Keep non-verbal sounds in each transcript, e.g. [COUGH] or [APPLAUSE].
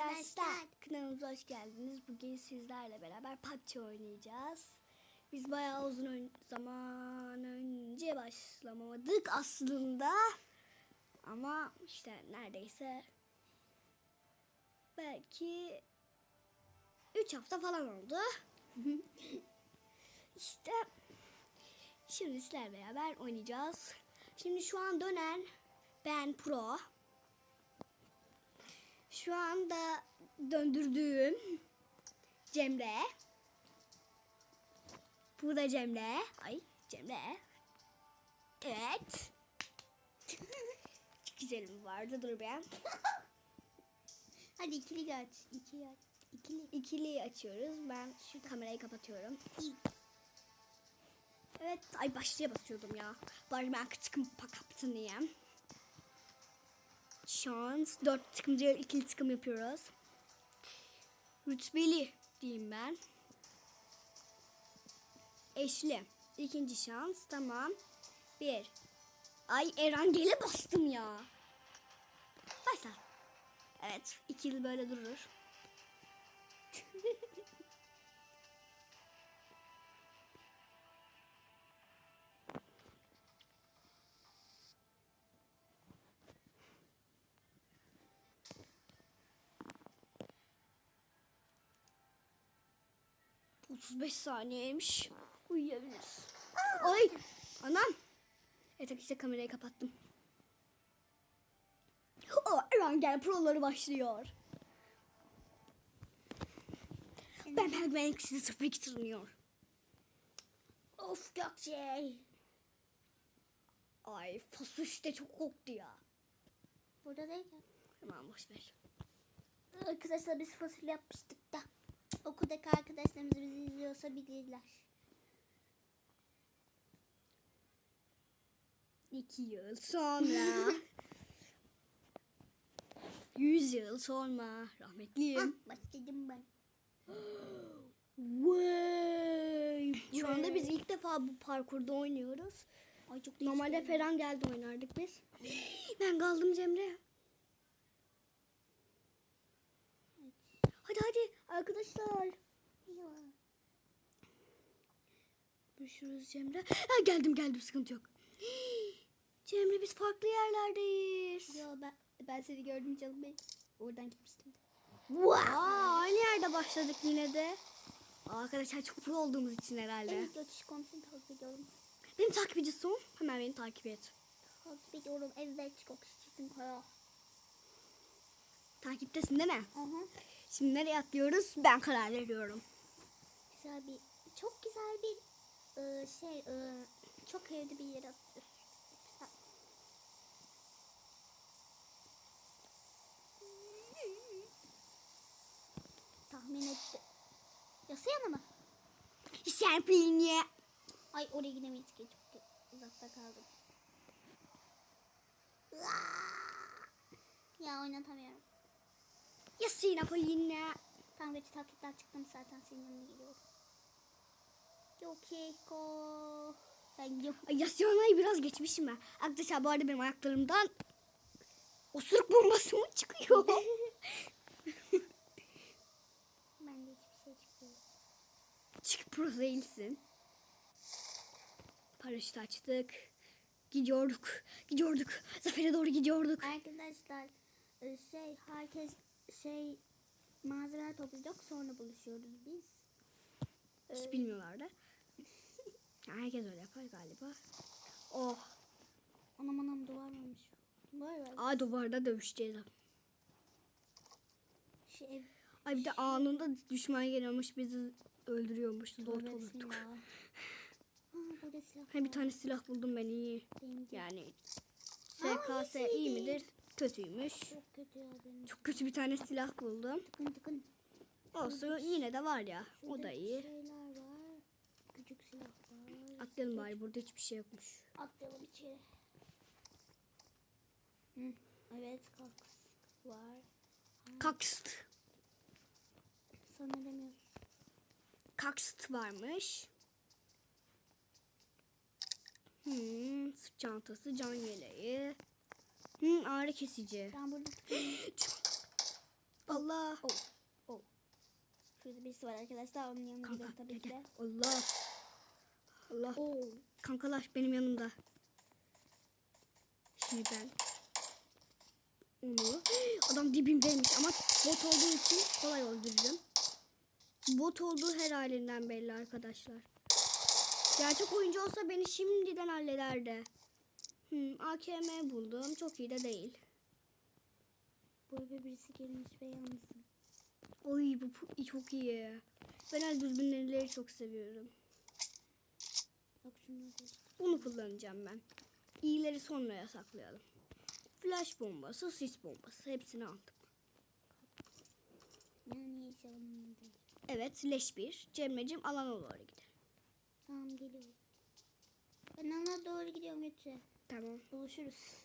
arkadaşlar. Kanalımıza hoş geldiniz. Bugün sizlerle beraber PUBG oynayacağız. Biz bayağı uzun ön- zaman önce başlamadık aslında. Ama işte neredeyse belki 3 hafta falan oldu. [LAUGHS] işte şimdi sizlerle beraber oynayacağız. Şimdi şu an dönen ben pro. Şu anda döndürdüğüm Cemre. Burada Cemre. Ay Cemre. Evet. [LAUGHS] Çok güzelim vardı dur ben. [LAUGHS] Hadi ikili aç. İkili aç. İkili. İkiliyi açıyoruz. Ben şu kamerayı kapatıyorum. Evet. Ay başlığa basıyordum ya. Bari ben tıkım kaptın diye. Şans. Dört tıkımcı ikili tıkım yapıyoruz. Rütbeli diyeyim ben. Eşli. İkinci şans. Tamam. Bir. Ay Erangel'e bastım ya. Başla. Evet. ikili böyle durur. Otuz beş saniyeymiş. Uyuyabiliriz. Ay anam. Evet işte kamerayı kapattım. O Erangel proları başlıyor. Ben ben ben ikisi 02 tırnıyor. Of Gökçe. Ay fasuş de çok koktu ya. Burada değil ya. Tamam boş ver. Arkadaşlar biz fasulye yapmıştık da. Okuldaki arkadaşlarımız bizi izliyorsa bilirler. İki yıl sonra. [LAUGHS] Yüz yıl sonra rahmetliyim. Ah, başladım ben. Vay. Şu anda biz ilk defa bu parkurda oynuyoruz. Ay çok. Normalde Ferhan geldi oynardık biz. [GASPS] Ben kaldım Cemre. Hadi hadi arkadaşlar. Görüşürüz Cemre. Ha, geldim geldim sıkıntı yok. [GASPS] Cemre biz farklı yerlerdeyiz. Yo ben, ben seni gördüm canım benim. Oradan gitmiştim. Aa, aynı yerde başladık yine de. Aa, Arkadaşlar çok pro olduğumuz için herhalde. Evet Gökçe komisyonu takip ediyorum. Benim takipçisin. Hemen beni takip et. Takip ediyorum. Evet Gökçe'sin kara. Takiptesin değil mi? Aha. Şimdi nereye atlıyoruz? Ben karar veriyorum. Güzel bir, çok güzel bir e, şey, e, çok evde bir yere atıyoruz. Lütfen. Tahmin etti. Yasa yana mı? Niye? Ay oraya gidemeyiz ki çok uzakta kaldım. Ya oynatamıyorum. Ya Sinapolin'le. Tam geç takipten çıktım zaten senin yanına geliyorum. Yok Keko. Ben gidiyorum. Ay Yasyona'yı biraz geçmişim ben. Arkadaşlar bu arada benim ayaklarımdan osuruk bombası mı çıkıyor? [LAUGHS] Ben de hiçbir şey çıkmıyor. Çık pro değilsin. Paraşüt açtık. Gidiyorduk. Gidiyorduk. Zafer'e doğru gidiyorduk. Arkadaşlar e, şey herkes şey malzemeler toplayacak sonra buluşuyoruz biz. Hiç Ee, bilmiyorlardı. Herkes öyle yapar galiba. Oh. Anam anam duvar varmış. Duvar var. Aa duvarda dövüşeceğiz. Şu ev. Ay bir de anında düşman geliyormuş bizi öldürüyormuş. Zor olurduk. [LAUGHS] Ha, bir var. tane silah buldum ben iyi. Benim Yani SKS iyi iyi değil. midir? Kötüymüş. Çok kötü ya benim. Çok kötü bir tane silah buldum. Tıkın tıkın. Olsun yine de var ya. O Şurada da iyi. Şeyler var. Küçük silah var. Atlayalım bari burada hiçbir şey yokmuş. Atlayalım içeri. Hı. Evet kalk var. Kakst. Sana demiyoruz. Kakst varmış. Hmm, sırt çantası, can yeleği. Hmm, ağrı kesici. Ben burada. [GASPS] Allah. Oh. Oh. Şurada birisi var arkadaşlar. Onun yanına Kanka tabii gel ki de. Allah. Allah. Oh. Kankalar benim yanımda. Şimdi ben onu [GASPS] adam dibimdeymiş ama bot olduğu için kolay öldürürüm. Bot olduğu her halinden belli arkadaşlar. Gerçek oyuncu olsa beni şimdiden hallederdi. Hmm, AKM buldum. Çok iyi de değil. Bu eve birisi girmiş ve yalnızım. Oy bu çok iyi. Ben el dürbünleri çok seviyorum. Bak işte. Bunu kullanacağım ben. İyileri sonraya saklayalım. Flash bombası, sis bombası hepsini aldım. Yani hiç alınmadı. Evet leş bir. Cemre'cim alana doğru gidelim. Tamam geliyorum. Ben ana doğru gidiyorum Götü. Tamam. Buluşuruz.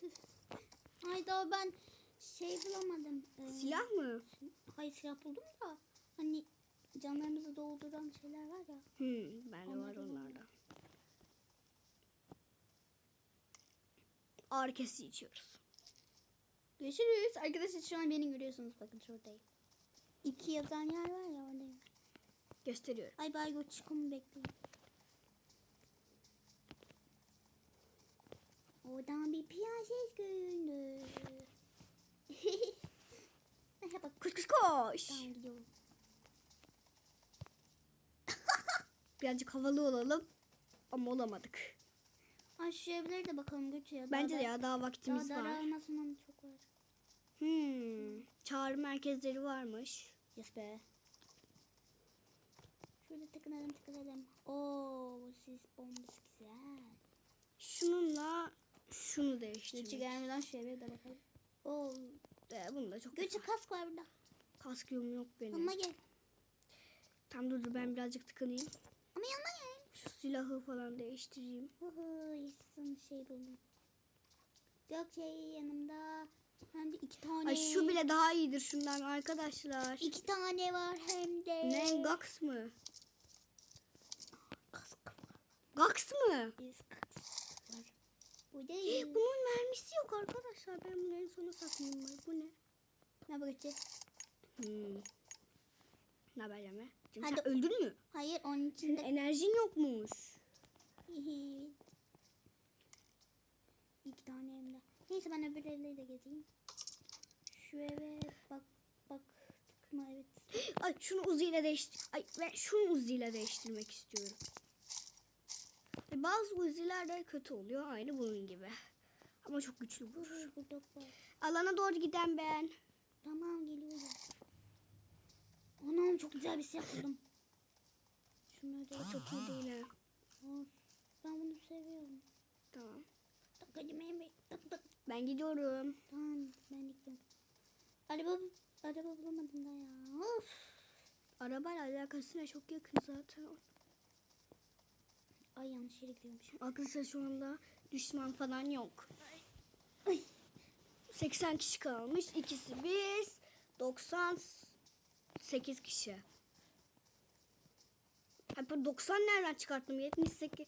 [LAUGHS] Ay daha ben şey bulamadım. Ee, Silah mı? Hayır silah buldum da. Hani canlarımızı dolduran şeyler var ya. Hmm, bende var Onları onlardan. Ağrı kesici içiyoruz. Görüşürüz. Arkadaşlar şu an beni görüyorsunuz. Bakın şuradayım. İki yazan yer var ya oradayım. Gösteriyorum. Ay bay göç çıkımı bekleyin. Oradan bir prenses göründü. [LAUGHS] Merhaba. Koş koş koş. Tamam gidiyorum. [LAUGHS] Birazcık havalı olalım. Ama olamadık. Ay şu evlere de bakalım ya. Bence de Daha ya daha vaktimiz Daha var. daralmasından çok var. Hmm. Çağrı merkezleri varmış. Yes be. Şurada tıkınalım tıkınalım. Oo sis bombası güzel. Şununla şunu Göçü değiştirmek. gelmeden şu eve de bakalım. Oo. Ee, bunu da çok Göçü kask var burada. kaskım yok benim. Ama gel. Tam dur dur ben birazcık tıkanayım. Ama yanına gel. Şu silahı falan değiştireyim. Hı hı yaşasın şey buldum. Gökçe yanımda. Hem de iki tane. Ay şu bile daha iyidir şundan arkadaşlar. İki tane var hem de. Ne Gax mı? Gax mı? Yes, kask var. Bu Ee, değil. [GASPS] Bunun mermisi yok arkadaşlar. Ben bunu en sona bari. Bu ne? Ne Gökçe? Hmm. Ne haber? Cem, Hadi. sen öldün mü? Hayır onun Senin içinde. enerjin yokmuş. [LAUGHS] İki tane hem de. Neyse ben öbür evleri de gezeyim. Şu eve bak bak tıkma evet. [GASPS] Ay şunu Uzi ile değiştir. Ay ben şunu Uzi ile değiştirmek istiyorum. E, Bazı Uzi'ler de kötü oluyor aynı bunun gibi. Ama çok güçlü var. Alana doğru giden ben. Tamam geliyorum. Anam çok güzel bir silah buldum. Şunları da Çok iyi değil ha. Ben bunu seviyorum. Tamam. Tak hadi Mehmet. Tak tak. Ben gidiyorum. Tamam ben gidiyorum. Araba, araba bulamadım da ya. Of. Arabayla alakasına çok yakın zaten. Ay yanlış yere gidiyormuşum. Arkadaşlar şu anda düşman falan yok. Ay. 80 kişi kalmış. İkisi biz. 98 kişi. Bu 90 nereden çıkarttım? 78.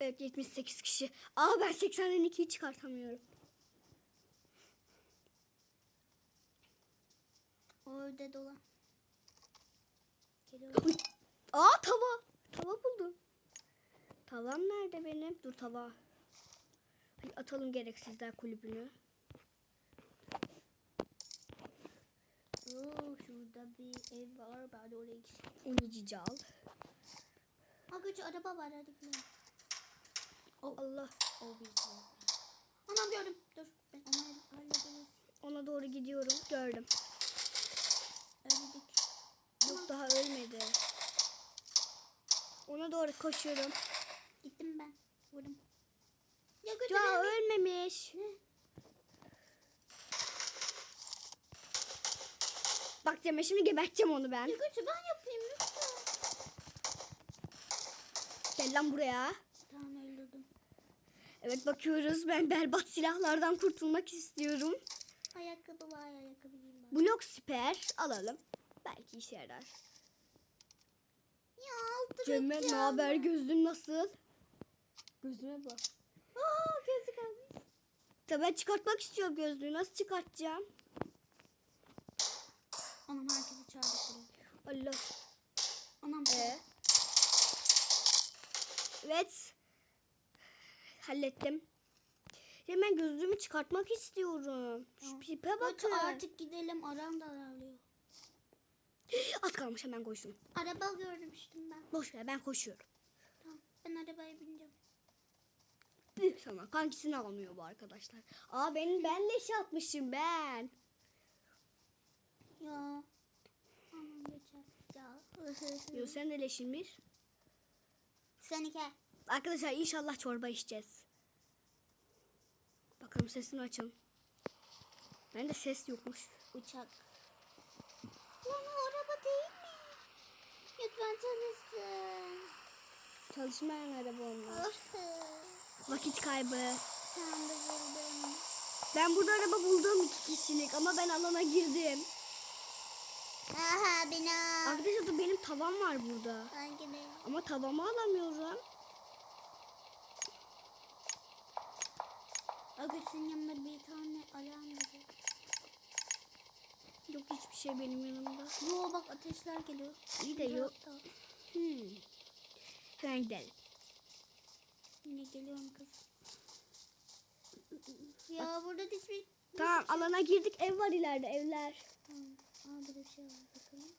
Evet 78 kişi. Aa ben 80'den 2'yi çıkartamıyorum. Orada dolan. Geliyorum. Aa tava. Tava buldum. Tavam nerede benim? Dur tava. Ay, atalım gereksizler kulübünü. Oo, şurada bir ev var. Ben de oraya gideceğim. Ha gücü araba var hadi gidelim. Allah. O birisi var. Anam gördüm. Dur. Ben onu. Ona doğru gidiyorum. Gördüm. Öldük. Yok daha ölmedi. Ona doğru koşuyorum. Gittim ben. Vurdum. Ya beni. ölmemiş. Ne? Bak Cemre şimdi geberteceğim onu ben. Ya ben yapayım lütfen. Gel lan buraya. Tamam öldürdüm. Evet bakıyoruz. Ben berbat silahlardan kurtulmak istiyorum. Ayakkabı var ayakkabı giyeyim ben. Blok siper alalım. Belki işe yarar. Altı Cemre ne haber gözlüğün nasıl? Gözüme bak. Aa gözlük almış. Tabii ben çıkartmak istiyorum gözlüğü. Nasıl çıkartacağım? Anam herkesi çağırdı buraya. Allah. Anam Ee? Evet. Hallettim. Hemen gözlüğümü çıkartmak istiyorum. Şu pipe Hadi bakın. artık gidelim. Aram da ağlıyor. Az kalmış hemen koşun. Araba görmüştüm ben. Boş ver ben koşuyorum. Tamam. Ben arabaya bineceğim. Üh, Sana kankisini almıyor bu arkadaşlar. Aa benim ben leş atmışım ben. Ya. Anam geçer. Ya. [LAUGHS] Yo sen de leşin bir. Seninki. Arkadaşlar inşallah çorba içeceğiz. Bakalım sesini açın. Ben de ses yokmuş. Uçak. Lan o araba değil mi? Lütfen çalışsın. Çalışmayan araba onlar. Vakit kaybı. De buldum. Ben burada araba buldum iki kişilik ama ben alana girdim. Aha bina. Arkadaşlar da benim tavam var burada. Hangi benim? Ama tavamı alamıyorum. Agus'un yanında bir tane alarm var. Yok hiçbir şey benim yanımda. Yo bak ateşler geliyor. İyi de yok. Hmm. Hemen gidelim. Yine geliyorum kız. [LAUGHS] Ya burada hiçbir... Tamam alana girdik. Ev var ileride evler. Tamam. Aa burada bir şey var bakalım.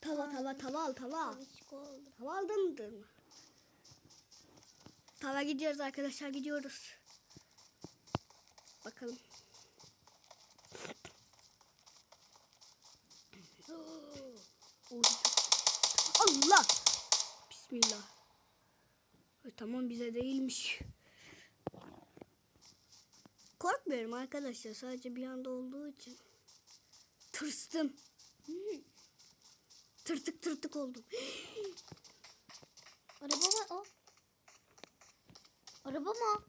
Tava tava tava al tava. al. Tava aldın mı? Tava gidiyoruz arkadaşlar gidiyoruz. Bakalım. Oy. Allah. Bismillah. Ay, tamam bize değilmiş. Korkmuyorum arkadaşlar sadece bir anda olduğu için. Tırstım. Tırtık tırtık oldum. [GASPS] Araba var o. Araba mı?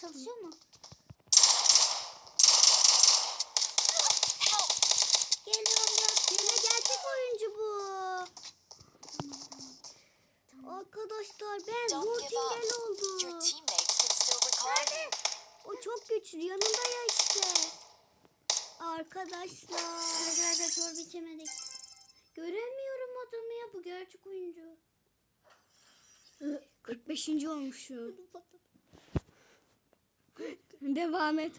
Çalışıyor mu? Geliyorum ya. Yine gerçek oyuncu bu. Tamam tamam. Tamam. Arkadaşlar ben Don't zor give up. tingel Your oldum. you. O çok güçlü yanında ya işte. Arkadaşlar. Arkadaşlar çorba içemedik. Göremiyorum adamı ya bu gerçek oyuncu. 45. olmuşum. Devam et.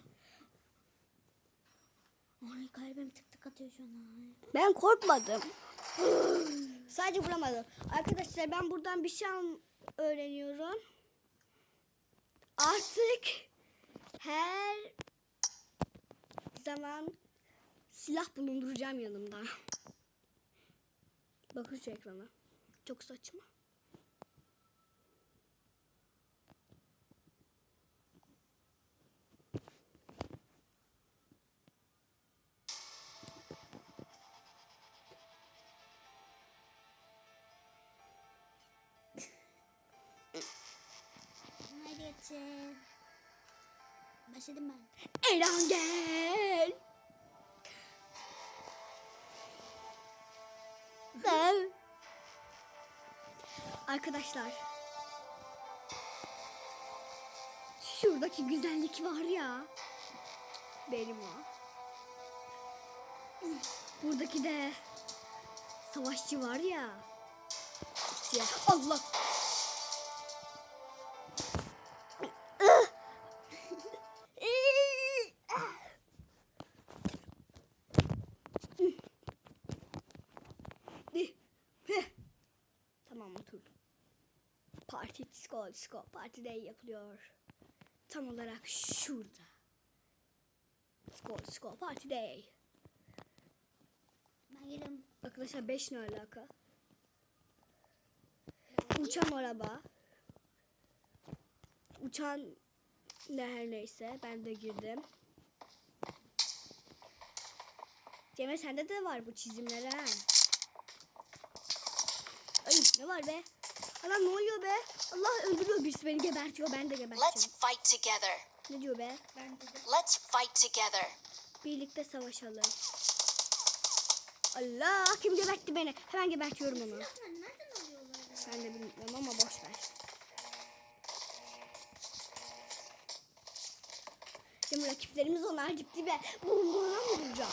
Ay kalbim tık tık atıyor şu an. Ben korkmadım. Sadece vuramadım. Arkadaşlar ben buradan bir şey al- öğreniyorum. Artık her zaman silah bulunduracağım yanımda. Bakın şu ekrana. Çok saçma. Geçin. Başladım ben. Eren gel. Ben. Arkadaşlar. Şuradaki güzellik var ya. Benim o. Buradaki de savaşçı var ya. Allah. Disco disco parti day yapılıyor. Tam olarak şurada. Disco disco parti day. Ben geliyorum. Arkadaşlar 5 ne alaka? Uçan araba. Uçan ne her neyse ben de girdim. Cemre sende de var bu çizimler ha. Ay ne var be? Allah ne oluyor be? Allah öldürüyor birisi beni gebertiyor ben de Let's geberteceğim. fight together. Ne diyor be? Ben de. Let's fight together. Birlikte savaşalım. Allah kim gebertti beni? Hemen gebertiyorum onu. Ben de bilmiyorum ama boş ver. Şimdi rakiplerimiz onlar gitti be. Bunlara mı vuracağım?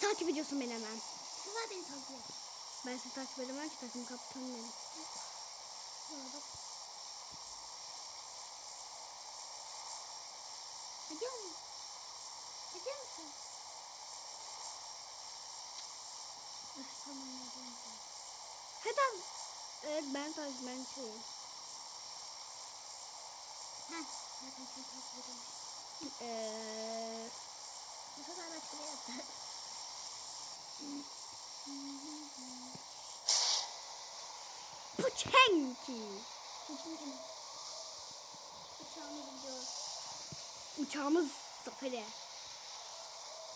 Takip ediyorsun beni hemen. Sıla beni takip et. Ben seni takip edemem ki takım kaptanı benim. Gidiyor mu? Gidiyor musun? Üf, tamam gidiyorum. Hadi. Evet ben takip ben şeyim. Heh, zaten seni takip ediyorum. Eee Bu sefer başka bir yaptı. [LAUGHS] Puçenki. Uçağımız gidiyor. Uçağımız zafere.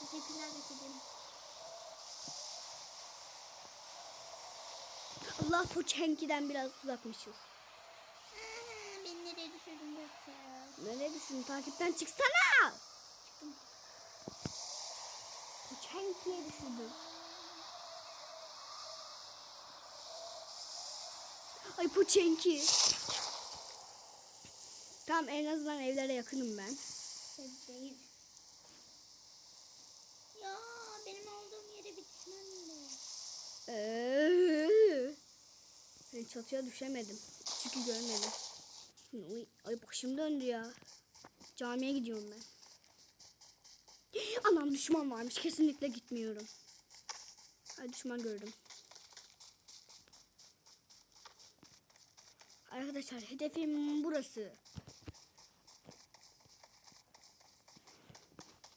Teşekkürler Betül'üm. Allah Puçenki'den biraz uzakmışız. Aa, Beni nereye düşürdün yoksa? Nereye düşün? Takipten çıksana. Çıktım. Puçenki'ye düşürdüm. Ay Puçenki. Tamam en azından evlere yakınım ben. Değil. Ya benim olduğum yere bir düşmem de. Eee. Ben çatıya düşemedim. Çünkü görmedim. Ay başım döndü ya. Camiye gidiyorum ben. [GASPS] Anam düşman varmış. Kesinlikle gitmiyorum. Ay düşman gördüm. Arkadaşlar hedefim burası.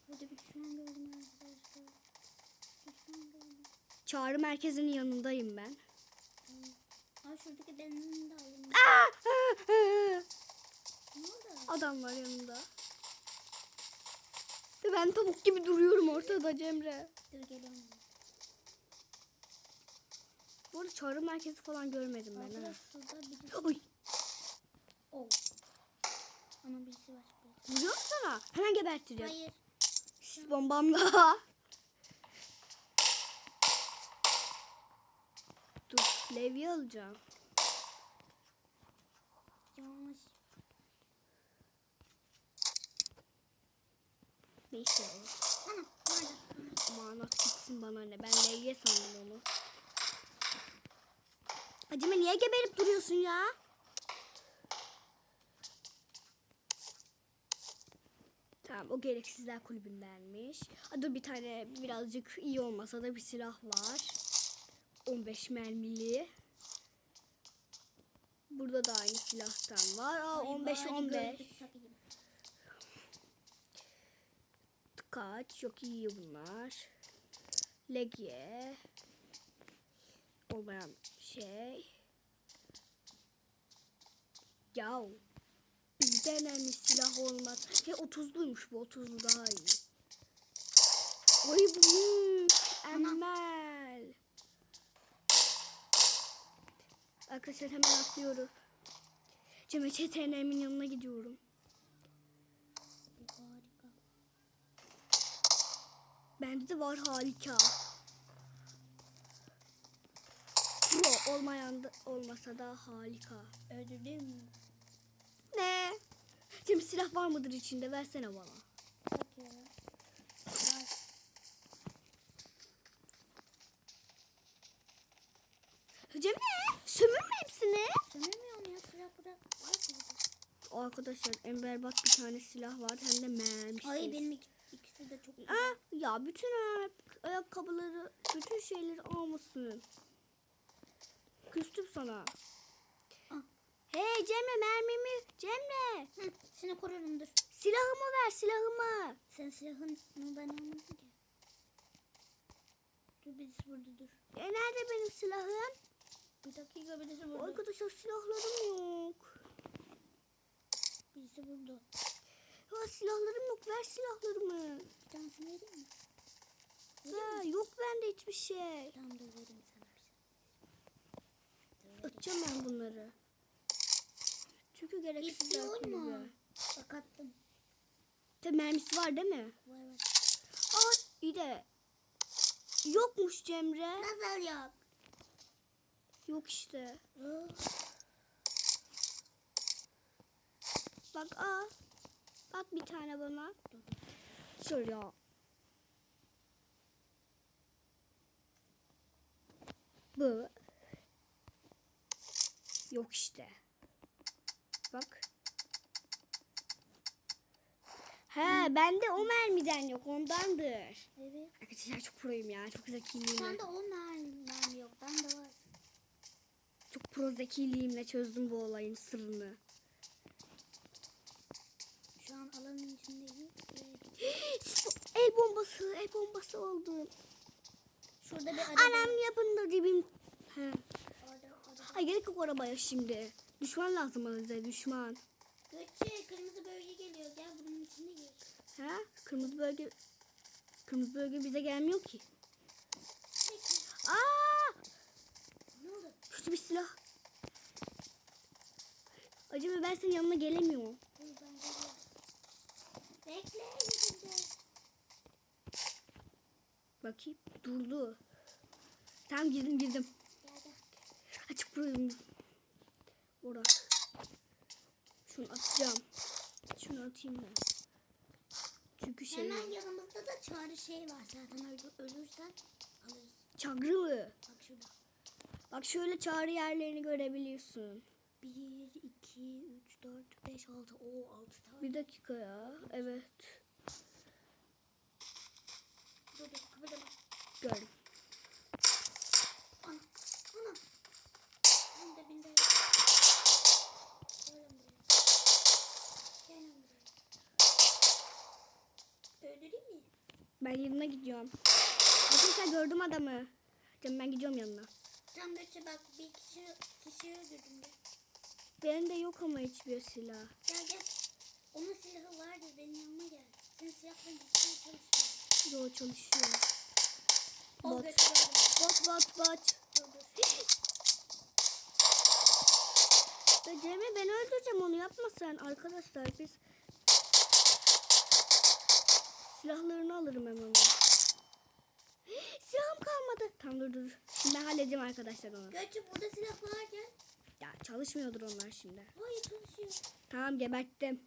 Bir. Çağrı merkezinin yanındayım ben. Aa şuradaki benzini de alayım. Adam var yanımda. Ve ben tavuk gibi duruyorum ortada Cemre. Dur geliyorum. Bu arada çağrı merkezi falan görmedim ben. Arkadaş şurada birisi. Oy, Oh. Ana birisi var. vuruyor sana? Hemen geberteceğim. Hayır. Sis bombamla. Dur, levye alacağım. Yavaş. Neyse. Ana? Manat gitsin bana ne. Ben levye sandım onu. Acıma niye geberip duruyorsun ya? Tamam o gereksizler kulübündenmiş. Dur bir tane birazcık iyi olmasa da bir silah var. 15 mermili. Burada da aynı silahtan var. Aa, Ay, 15 bari 15. gözlük takayım. Kaç çok iyi bunlar. Legye. Olmayan şey. Yav. Bizde önemli silah olmaz. He 30'luymuş bu 30'lu daha iyi. Oy bu büyük. Emmel. Arkadaşlar hemen atlıyorum. Cemre Çetenem'in yanına gidiyorum. Bende de var harika. Pro olmayan da olmasa da harika. Ne? Şimdi silah var mıdır içinde? Versene bana. Bak. Var. Cemre sömürme hepsini. Sömürmüyorum ya silah bırak. Arkadaşlar en berbat bir tane silah var hem de mermisiz. Ay benim ik- ikisi de çok güzel. Ah, ya bütün ayak- ayakkabıları, bütün şeyleri almışsın. Küstüm sana. Hey Cemre mermimi. Cemre. Hı, seni korurum dur. Silahımı ver silahımı. Sen silahını ben almadım ki. Dur birisi burada dur. E nerede benim silahım? Bir dakika birisi burada. Arkadaşlar silahlarım yok. Birisi burada. Ya silahlarım yok. Ver silahlarımı. Bir tanesini vereyim mi? Ya, yok bende hiçbir şey. Tamam dur vereyim sana bir şey. Atacağım ben bunları. Çünkü gereksiz atmıyor. Bak attım. Tabii mermisi var değil mi? Var var. Aa iyi de yokmuş Cemre. Nasıl yok? Yok işte. Bak aa. Bak bir tane bana. Şöyle. Bu. Yok işte. Bak. He bende o mermiden yok ondandır. Evet. Arkadaşlar çok proyum ya. Çok zekiliğimle. Sende o mermi yok. Bende var. Çok pro zekiliğimle çözdüm bu olayın sırrını. Şu an alanın içindeyiz. el bombası, el bombası oldum. Şurada bir araba. Anam yapın da dibim. He. Orada, orada. Ay gerek yok arabaya şimdi. Düşman lazım bana bize düşman. Gökçe kırmızı bölge geliyor. Gel bunun içine gir. Ha? Kırmızı bölge Kırmızı bölge bize gelmiyor ki. Aa! Ne oldu? Kötü bir silah. Acaba ben senin yanına gelemiyorum. Dur ben geliyorum. Bekle. Bakayım. Durdu. Tamam girdim girdim. Gel gel. Açık bırakayım. Ora. Şunu atacağım. Şunu atayım ben. Çünkü şey Hemen yanımızda da çağrı şey var zaten öl- ölürsen alırız. çagrı mı? Bak şurada. Bak şöyle çağrı yerlerini görebiliyorsun. 1, 2, 3, 4, 5, 6. Oo 6 tane. Bir dakika ya. Evet. Dur dur kıpırdama. Gördüm. Ana. Ana. Ben de binde. Gel lan buraya. Gel lan buraya. Öldüreyim mi? Ben yanına gidiyorum. Arkadaşlar gördüm adamı. Canım ben gidiyorum yanına. Tam göçe bak bir kişi kişi öldürdüm ben. Benim de yok ama hiçbir silah. Gel gel. Onun silahı vardır benim yanıma gel. Senin silahla gitmeye çalışıyor. Yo çalışıyor. O Bot. Bot bot bot. Cemre ben öldüreceğim onu yapma sen. Arkadaşlar biz silahlarını alırım hemen. Silahım kalmadı. Tamam dur dur. Şimdi ben halledeceğim arkadaşlar onu. Göçü burada silah var gel. Ya çalışmıyordur onlar şimdi. Hayır çalışıyor. Tamam geberttim.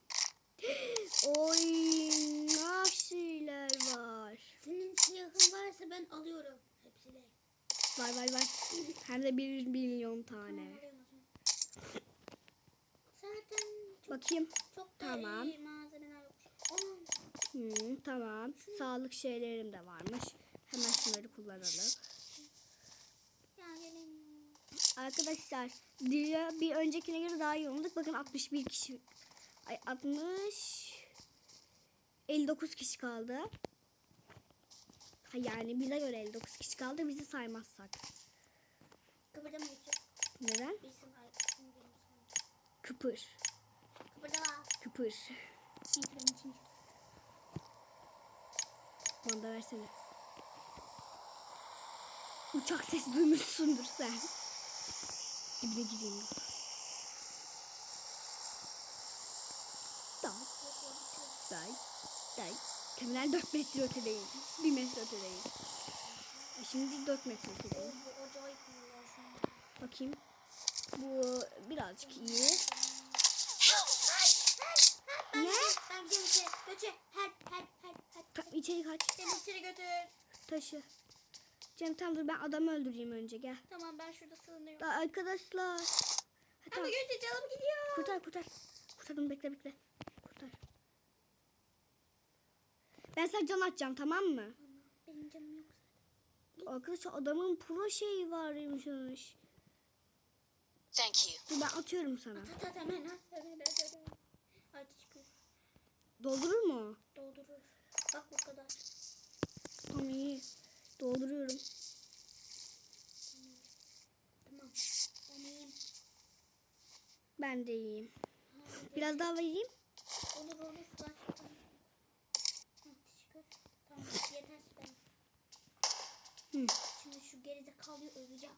Oy nasiller var. Senin silahın varsa ben alıyorum. Hepsini. Var var var. Hem de bir milyon tane. Zaten çok, Bakayım. çok Tamam. Onun Hmm, tamam. Sağlık şeylerim de varmış. Hemen şunları kullanalım. Arkadaşlar diğer bir öncekine göre daha iyi olmadık. Bakın 61 kişi. Ay 60 59 kişi kaldı. Ha, yani bize göre 59 kişi kaldı. Bizi saymazsak. Kıpırdama Göçü. Neden? Kıpır. Kıpırdama. Kıpır. Neyse benim için. Manda versene. Uçak sesi duymuşsundur sen. Dibine gireyim. Day. Day. Day. Temel 4 metre ötedeyim. 1 metre ötedeyim. E şimdi 4 metre ötedeyim. Bakayım. Bu birazcık iyi. Ne? Ben içeri. Göçü. Help help help Tamam içeri kaç. Beni içeri götür. Taşı. Cem tamam dur ben adamı öldüreyim önce gel. Tamam ben şurada sığınıyorum. Da arkadaşlar. Ha, Ama tamam. Göçü canım gidiyor. Kurtar kurtar. Kurtardım bekle bekle. Kurtar. Ben sana can atacağım tamam mı? Benim canım yok. Arkadaşlar adamın pro şeyi varmış. Thank you. Dur ben atıyorum sana. At at hemen at. Hemen at hemen. Hadi çıkıyor. Doldurur mu? Doldurur. Bak bu kadar. Tamam iyi. Dolduruyorum. Tamam. Ben iyiyim. Ben de iyiyim. Hadi. Biraz daha vereyim. Olur olur. Hah, Şükür. Tamam yeter ben. Hı. Şimdi şu gerizekalıyı öveceğim.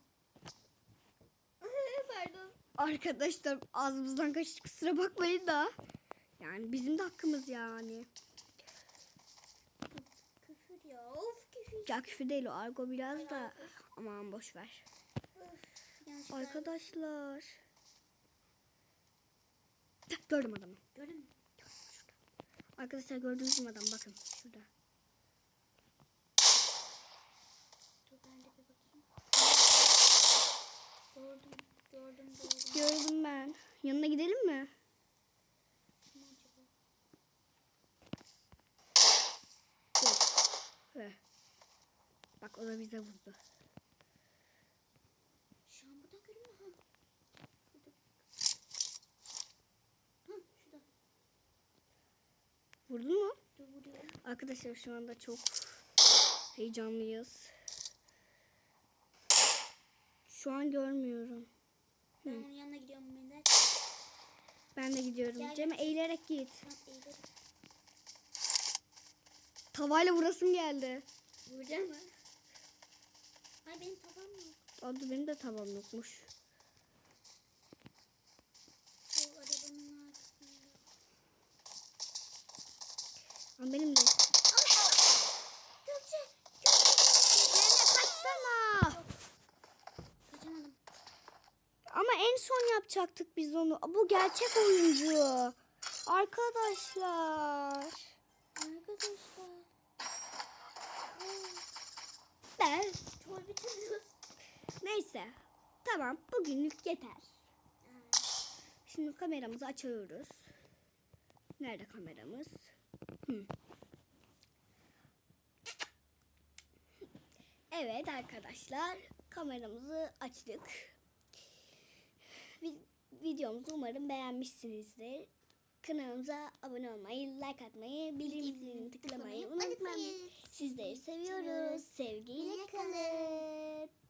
[LAUGHS] Pardon. Arkadaşlar ağzımızdan kaçtı kusura bakmayın da. Yani bizim de hakkımız yani. Ya küfür değil o argo biraz da aman boş ver. Arkadaşlar. Gördüm adamı. Gördün? Arkadaşlar gördüğünüz gibi adam bakın şurada. Gördüm, gördüm, gördüm. Gördüm ben. Yanına gidelim mi? Bak o da bize vurdu. Şu an burada görünmüyor. Ha. Burada. Ha şurada. Vurdun mu? Dur vuruyorum. Arkadaşlar şu anda çok heyecanlıyız. Şu an görmüyorum. Ben onun yanına gidiyorum Mender. Ben de gidiyorum. Gel. Cem eğilerek git. Tamam eğilir. Tavayla vurasım geldi. Vuracağım mı? Ay benim tavam yok. Adı benim de tavam yokmuş. Şu arabanın arkasında. Ama benim de. Gökçe. Cemre kaçsana. Kaçamadım. Ama en son yapacaktık biz onu. Bu gerçek oyuncu. Arkadaşlar. Arkadaşlar. Ben. Neyse. Tamam bugünlük yeter. Şimdi kameramızı açıyoruz. Nerede kameramız? Evet arkadaşlar kameramızı açtık. Vi- Videomuzu umarım beğenmişsinizdir. Kanalımıza abone olmayı, like atmayı, bildirim zilini tıklamayı unutmayın. Sizleri seviyoruz. Sevgiyle kalın.